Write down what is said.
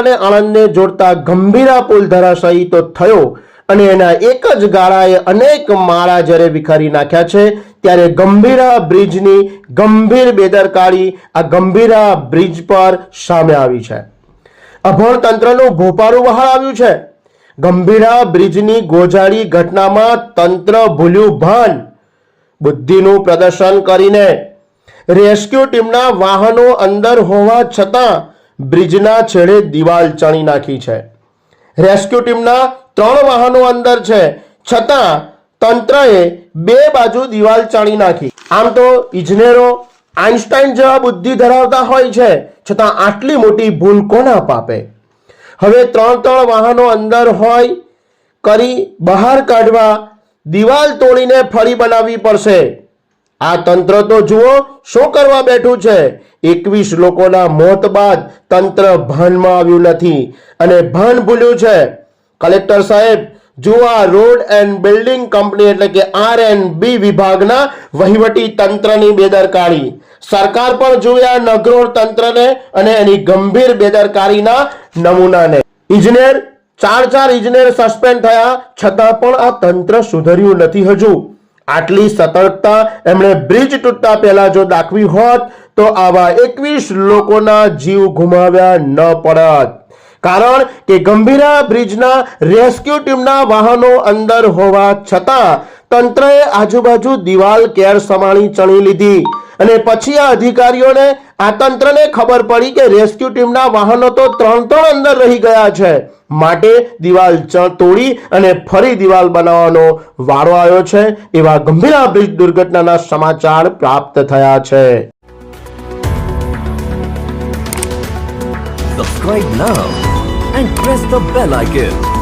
અને આણંદને જોડતા ગંભીરા પુલ ધરાશાયી તો થયો અને એના એક જ ગાળાએ અનેક માળા જ્યારે વિખારી નાખ્યા છે, ત્યારે ગંભીરા બ્રિજની ગંભીર બેદરકારી આ ગંભીરા બ્રિજ પર સામે આવી છે. અભણ તંત્રનું ભોપારું બહાર આવ્યું છે. ગંભીરા બ્રિજની ગોજાળી ઘટનામાં તંત્ર ભૂલ્યું ભાન. બુદ્ધિનું પ્રદર્શન કરીને રેસ્ક્યુ ટીમના વાહનો અંદર હોવા છતાં બ્રિજના છેડે દિવાલ ચણી નાખી છે. રેસ્ક્યુ ટીમના ત્રણ વાહનો અંદર છે. છતાં તંત્રએ બે બાજુ દિવાલ ચાણી નાખી. આમ તો ઇજનેરો આઇન્સ્ટાઈન જેવા બુદ્ધિ ધરાવતા હોય છે, છતાં આટલી મોટી ભૂલ કોના પાપે? હવે ત્રણ ત્રણ વાહનો અંદર હોય, કરી બહાર કાઢવા દિવાલ તોડીને ફરી બનાવવી પડશે. આ તંત્ર તો જુઓ, શું કરવા બેઠું છે? એકવીસ લોકોના મોત બાદ તંત્ર ભાનમાં આવ્યું નથી. અને ભાન ભૂલ્યું છે. કલેક્ટર સાહેબ, જુઓ આ રોડ એન્ડ બિલ્ડિંગ કંપની એટલે કે આર એન્ડ બી વિભાગના વહીવટી તંત્રની બેદરકારી. સરકાર પણ જોયા નગરોળ તંત્રને અને એની ગંભીર બેદરકારીના નમૂનાને. ઇજનેર, ચાર ચાર ઇજનેર સસ્પેન્ડ થયા, છતાં પણ આ તંત્ર સુધર્યું નથી હજુ. આટલી સતર્કતા એમણે બ્રિજ તૂટતા પહેલા જો દાખવી હોત, તો આવા એકવીસ લોકોના જીવ ગુમાવ્યા ન પડત. કારણ કે ગંભીરા બ્રિજના રેસ્ક્યુ ટીમના વાહનો અંદર હોવા છતાં, તંત્રએ આજુબાજુ દિવાલ કેર સમાણી ચણી લીધી અને પછી આ અધિકારીઓને, આ તંત્રને ખબર પડી કે રેસ્ક્યુ ટીમના વાહનો તો ત્રણ ત્રણ અંદર રહી ગયા છે. માટે દિવાલ તોડી અને ફરી દિવાલ બનાવવાનો વારો આવ્યો છે, એવા ગંભીર બ્રિજ દુર્ઘટનાના સમાચાર પ્રાપ્ત થયા છે Subscribe now and press the bell icon.